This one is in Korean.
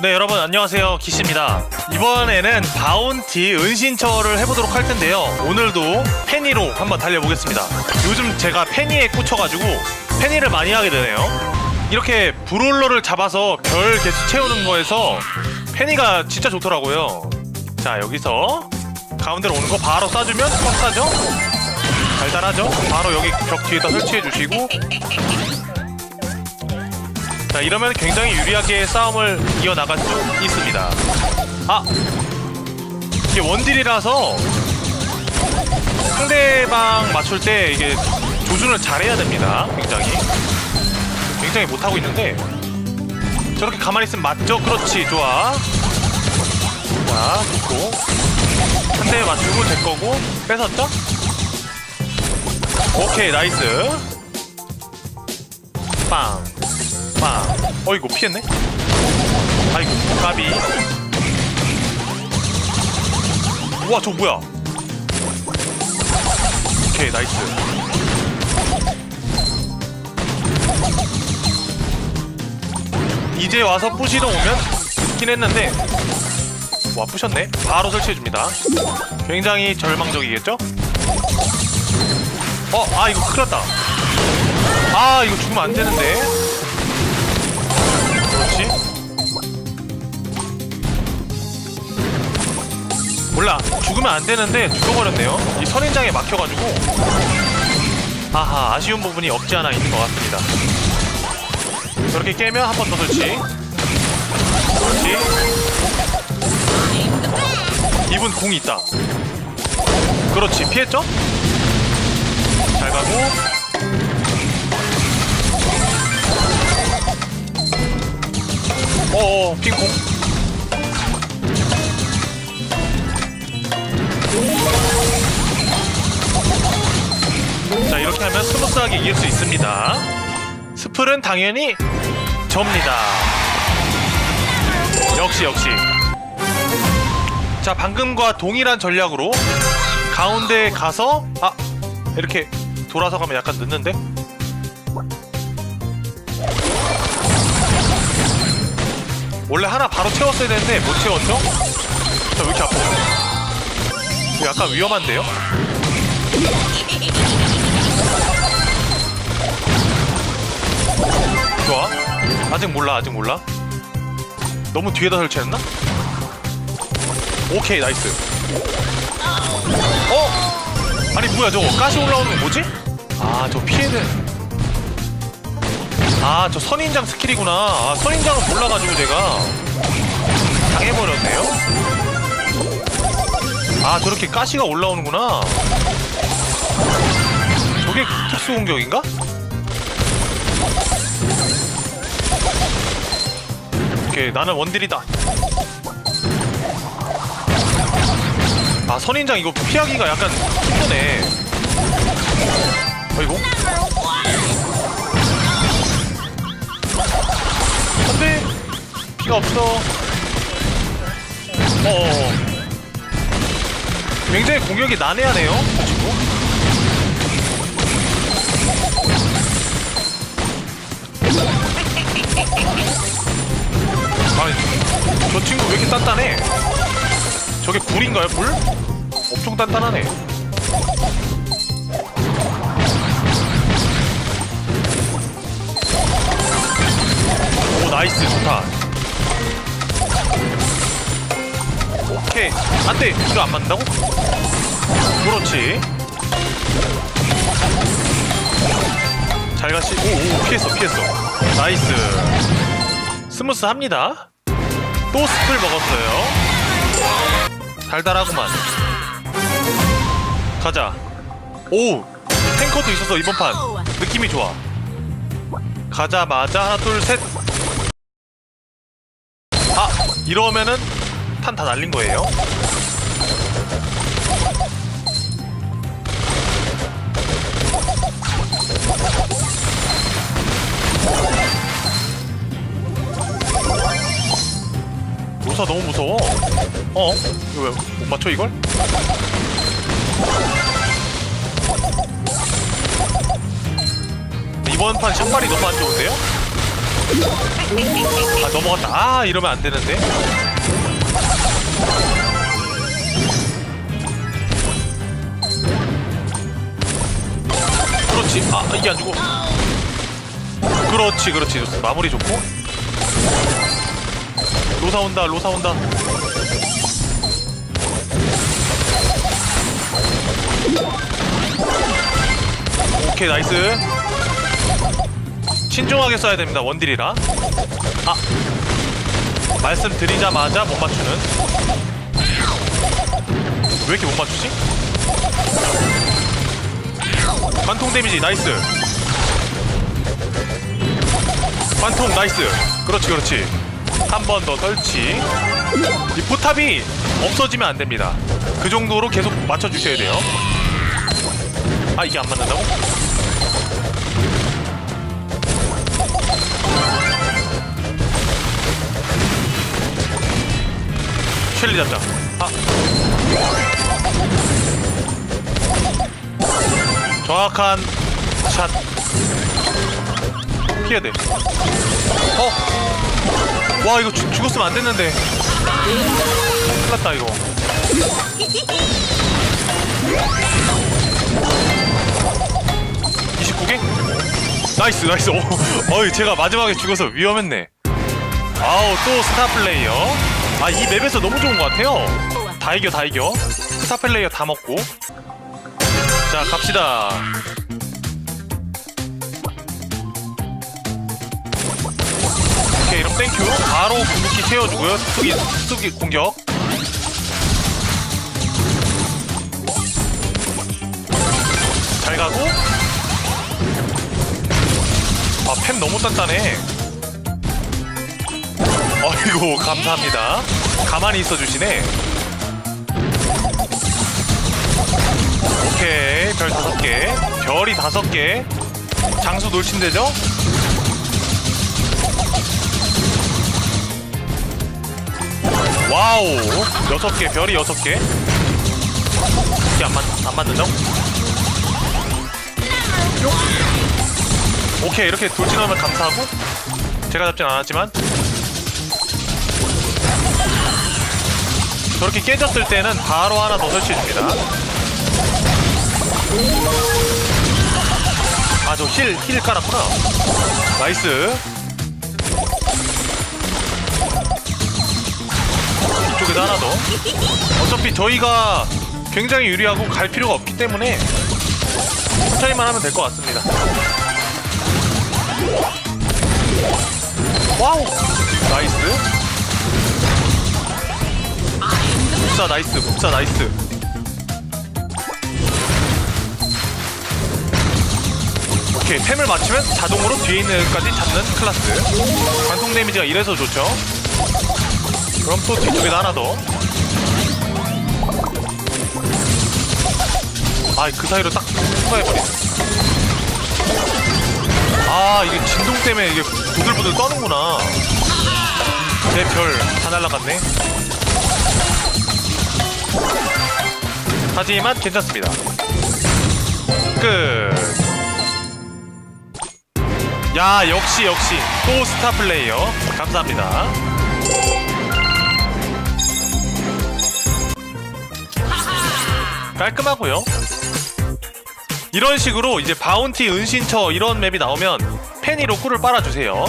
네 여러분 안녕하세요. 기씨입니다. 이번에는 바운티 은신처를 해보도록 할 텐데요. 오늘도 페니로 한번 달려보겠습니다. 요즘 제가 페니에 꽂혀가지고 페니를 많이 하게 되네요. 이렇게 브롤러를 잡아서 별 개수 채우는 거에서 페니가 진짜 좋더라고요. 자 여기서 가운데로 오는 거 바로 쏴주면 확 쏴죠? 달달하죠? 바로 여기 벽 뒤에다 설치해 주시고 자 이러면 굉장히 유리하게 싸움을 이어나갈 수 있습니다. 아! 이게 원딜이라서 상대방 맞출 때 이게 조준을 잘해야 됩니다. 굉장히. 굉장히 못하고 있는데 저렇게 가만히 있으면 맞죠? 그렇지 좋아. 자 좋고. 한 대 맞추고 될 거고. 뺏었죠? 오케이 나이스. 빵 빵. 어이구 피했네. 아이고 까비. 우와 저 뭐야? 오케이 나이스. 이제 와서 부시러 오면 좋긴 했는데 와 부셨네. 바로 설치해줍니다. 굉장히 절망적이겠죠? 어, 아 이거 큰일 났다. 아 이거 죽으면 안 되는데. 그렇지? 몰라. 죽으면 안 되는데 죽어버렸네요. 이 선인장에 막혀가지고. 아하 아쉬운 부분이 없지 않아 있는 것 같습니다. 저렇게 깨면 한 번 더 설치 그렇지. 이분 공이 있다. 그렇지. 피했죠? 잘 가고 어어 핑퐁 자 이렇게 하면 스무스하게 이길 수 있습니다. 스플은 당연히 접니다. 역시 역시. 자 방금과 동일한 전략으로 가운데 가서 아 이렇게 돌아서 가면 약간 늦는데 원래 하나 바로 채웠어야 되는데 못 채웠죠? 자, 왜 이렇게? 이거 약간 위험한데요? 좋아. 아직 몰라, 아직 몰라. 너무 뒤에다 설치했나? 오케이, 나이스. 어? 아니, 뭐야, 저거. 가시 올라오는 거 뭐지? 아, 저 피해는. 아, 저 선인장 스킬이구나. 아, 선인장은 몰라가지고 제가 당해버렸네요. 아, 저렇게 가시가 올라오는구나. 저게 특수 공격인가? 오케이, 나는 원딜이다. 아, 선인장 이거 피하기가 약간 힘드네. 어이구. 없어. 어. 굉장히 공격이 난해하네요. 아니 저 친구 왜 이렇게 단단해? 저게 불인가요 불? 엄청 단단하네. 오 나이스 좋다 오케이. 안돼. 이거 안 맞는다고? 그렇지. 잘 가시. 오오 피했어 피했어. 나이스. 스무스 합니다. 또 스플 먹었어요. 달달하구만. 가자. 오 탱커도 있어서 이번 판 느낌이 좋아. 가자마자 하나 둘셋. 아 이러면은 탄 다 날린 거예요 로사 너무 무서워 어? 이거 왜 못 맞춰 이걸? 이번 판 샷발이 너무 안 좋은데요? 아 넘어갔다 아 이러면 안 되는데 그렇지 아 이게 안 죽어. 그렇지 그렇지. 좋습니다. 마무리 좋고. 로사 온다 로사 온다. 오케이 나이스. 신중하게 써야 됩니다 원딜이라. 아. 말씀드리자마자 못 맞추는. 왜 이렇게 못 맞추지? 관통 데미지 나이스. 관통 나이스. 그렇지 그렇지. 한 번 더 설치. 이 포탑이 없어지면 안 됩니다. 그 정도로 계속 맞춰주셔야 돼요. 아 이게 안 맞는다고? 셸리 잡자. 아 정확한 샷. 피해야 돼. 어? 와 이거 죽, 죽었으면 안 됐는데. 큰일 났다 이거. (29개) 나이스 나이스. 오, 어이 제가 마지막에 죽어서 위험했네. 아우 또 스타 플레이어. 아 이 맵에서 너무 좋은 것 같아요. 다 이겨 다 이겨. 스타 플레이어 다 먹고 자 갑시다. 오케이 그럼 땡큐. 바로 궁극기 채워주고요. 수기 수기 공격. 잘 가고. 아펜 너무 단단해. 어이구 감사합니다. 가만히 있어 주시네 오케이 별 다섯 개 별이 다섯 개. 장수 놀신대죠? 와우 여섯 개 별이 여섯 개. 이게 안, 맞, 안 맞는다? 오케이 이렇게 돌진하면 감사하고. 제가 잡진 않았지만. 저렇게 깨졌을 때는 바로 하나 더 설치해줍니다 아 저 힐 힐 깔았구나. 나이스. 이쪽에도 하나 더. 어차피 저희가 굉장히 유리하고 갈 필요가 없기 때문에 천천히만 하면 될 것 같습니다. 와우! 나이스. 묵사 나이스 묵사 나이스 오케이 템을 맞추면 자동으로 뒤에 있는 애까지 잡는 클라스 관통 데미지가 이래서 좋죠 그럼 또 뒤쪽에도 하나 더 아, 그 사이로 딱 통과해버리네. 아, 이게 진동 때문에 이게 부들부들 떠는구나. 제별다 날라갔네. 하지만 괜찮습니다. 끝. 야, 역시, 역시. 또 스타 플레이어. 감사합니다. 깔끔하고요. 이런 식으로 이제 바운티 은신처 이런 맵이 나오면 페니로 꿀을 빨아주세요.